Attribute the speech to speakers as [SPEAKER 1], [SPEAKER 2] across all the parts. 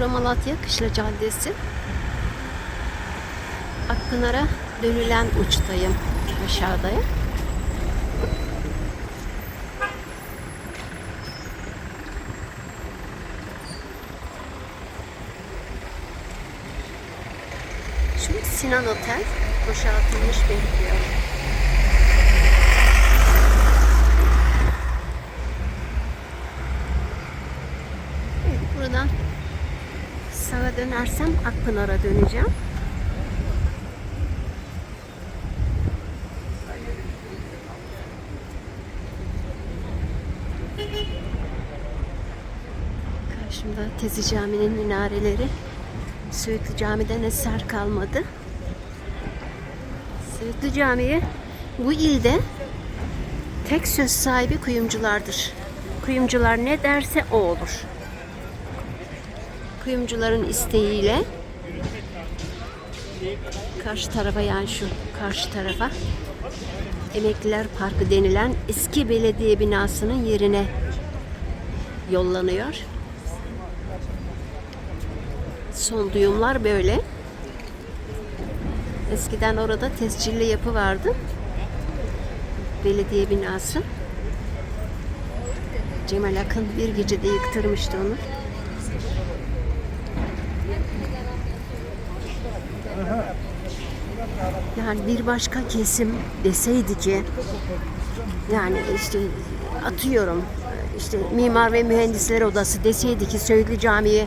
[SPEAKER 1] Bura Malatya Kışla Caddesi. Akpınar'a dönülen uçtayım. Aşağıdayım. Şu Sinan Otel boşaltılmış bekliyor. Dönersem Akpınar'a döneceğim. Karşımda Tezi Camii'nin minareleri. Söğütlü Cami'den eser kalmadı. Söğütlü Camii bu ilde tek söz sahibi kuyumculardır. Kuyumcular ne derse o olur. Kuyumcuların isteğiyle karşı tarafa yani şu karşı tarafa Emekliler Parkı denilen eski belediye binasının yerine yollanıyor. Son duyumlar böyle. Eskiden orada tescilli yapı vardı. Belediye binası. Cemal Akın bir gecede yıktırmıştı onu. Yani bir başka kesim deseydi ki yani işte atıyorum işte Mimar ve Mühendisler Odası deseydi ki Söğütlü Camii'yi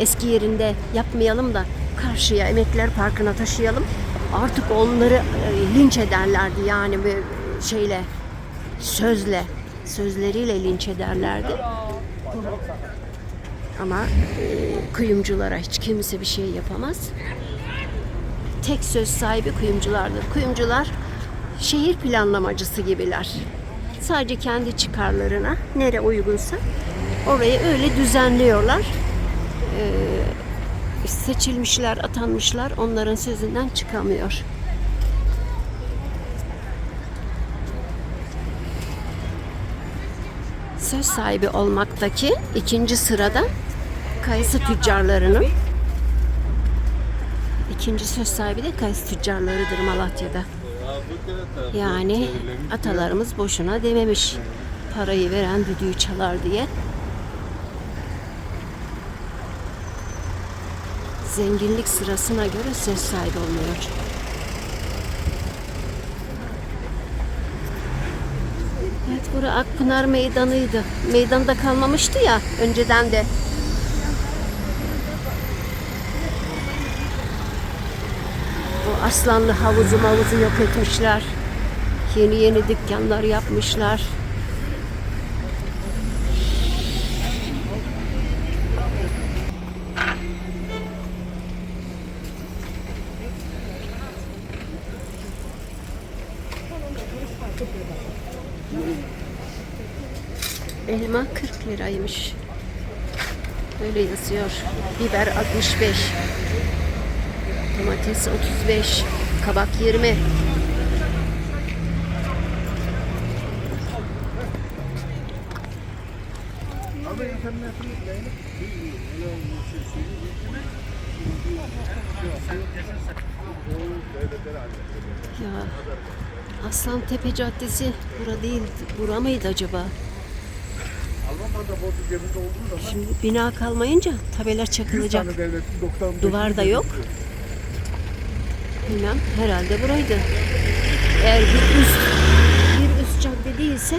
[SPEAKER 1] eski yerinde yapmayalım da karşıya Emekliler Parkı'na taşıyalım. Artık onları e, linç ederlerdi yani böyle şeyle sözle sözleriyle linç ederlerdi. Ama e, kuyumculara hiç kimse bir şey yapamaz. Tek söz sahibi kuyumculardır. Kuyumcular şehir planlamacısı gibiler. Sadece kendi çıkarlarına nere uygunsa orayı öyle düzenliyorlar. Ee, seçilmişler, atanmışlar onların sözünden çıkamıyor. Söz sahibi olmaktaki ikinci sırada kayısı tüccarlarının ikinci söz sahibi de kayısı tüccarlarıdır Malatya'da. Yani atalarımız boşuna dememiş. Parayı veren düdüğü çalar diye. Zenginlik sırasına göre söz sahibi olmuyor. Evet bura Akpınar Meydanı'ydı. Meydanda kalmamıştı ya önceden de. Aslanlı havuzu mavuzu yok etmişler. Yeni yeni dükkanlar yapmışlar. Elma 40 liraymış. Öyle yazıyor. Biber 65. Domates 35. Kabak 20. Ya Aslan Tepe Caddesi bura değil, bura mıydı acaba? Şimdi bina kalmayınca tabela çakılacak. Duvar da yok. Bilmem herhalde buraydı. Eğer bir üst bir üst cadde değilse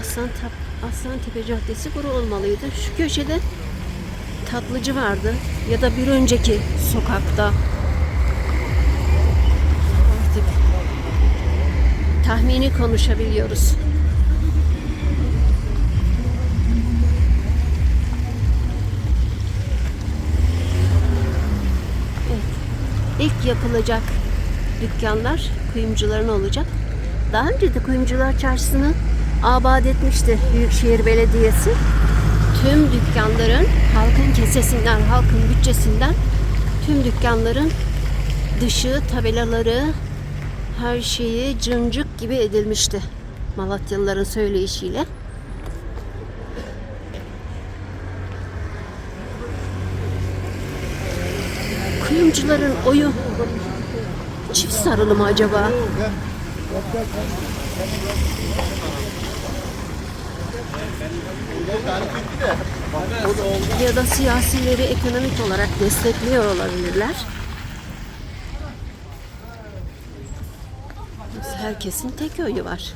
[SPEAKER 1] Aslan Tap Aslan Tepe Caddesi bura olmalıydı. Şu köşede tatlıcı vardı ya da bir önceki sokakta artık tahmini konuşabiliyoruz. İlk yapılacak dükkanlar kuyumcuların olacak. Daha önce de kuyumcular çarşısını abad etmişti Büyükşehir Belediyesi. Tüm dükkanların halkın kesesinden, halkın bütçesinden tüm dükkanların dışı, tabelaları, her şeyi cıncık gibi edilmişti. Malatyalıların söyleyişiyle. Kuyumcuların oyu çift sarılı mı acaba? Ya da siyasileri ekonomik olarak destekliyor olabilirler. Herkesin tek oyu var.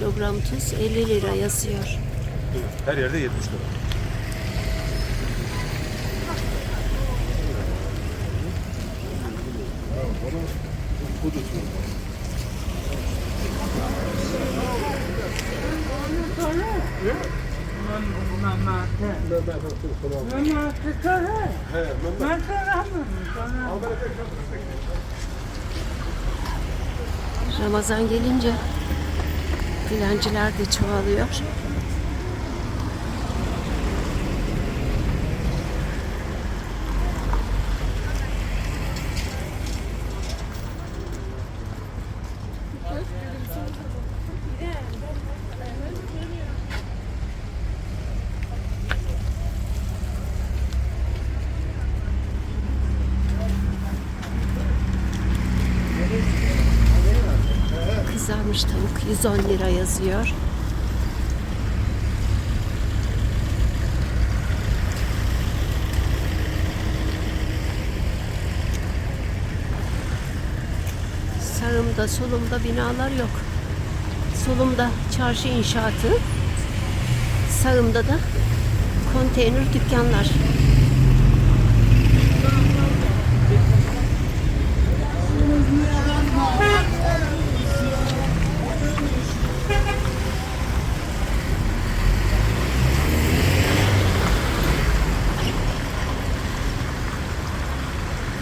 [SPEAKER 1] Kilogram tuz 50 lira yazıyor.
[SPEAKER 2] Her yerde 70 lira.
[SPEAKER 1] Ramazan gelince dilenciler de çoğalıyor. Kızarmış tavuk 110 lira yazıyor. Sağımda solumda binalar yok. Solumda çarşı inşaatı, sağımda da konteyner dükkanlar.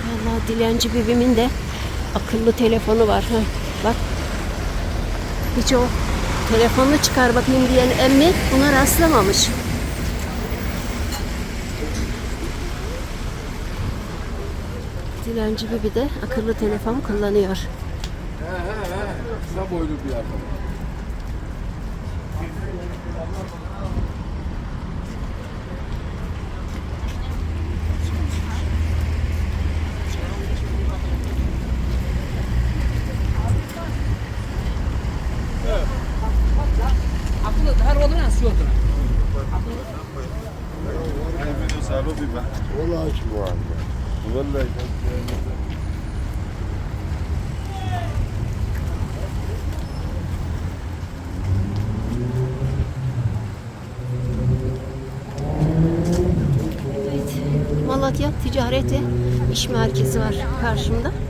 [SPEAKER 1] Vallahi dilenci bebimin de akıllı telefonu var. Ha, bak. Hiç o telefonunu çıkar bakayım diyen emmi buna rastlamamış. Dilenci bebi de akıllı telefon kullanıyor.
[SPEAKER 3] Kısa boylu bir adam.
[SPEAKER 1] su Malatya Ticareti İş Merkezi var karşımda.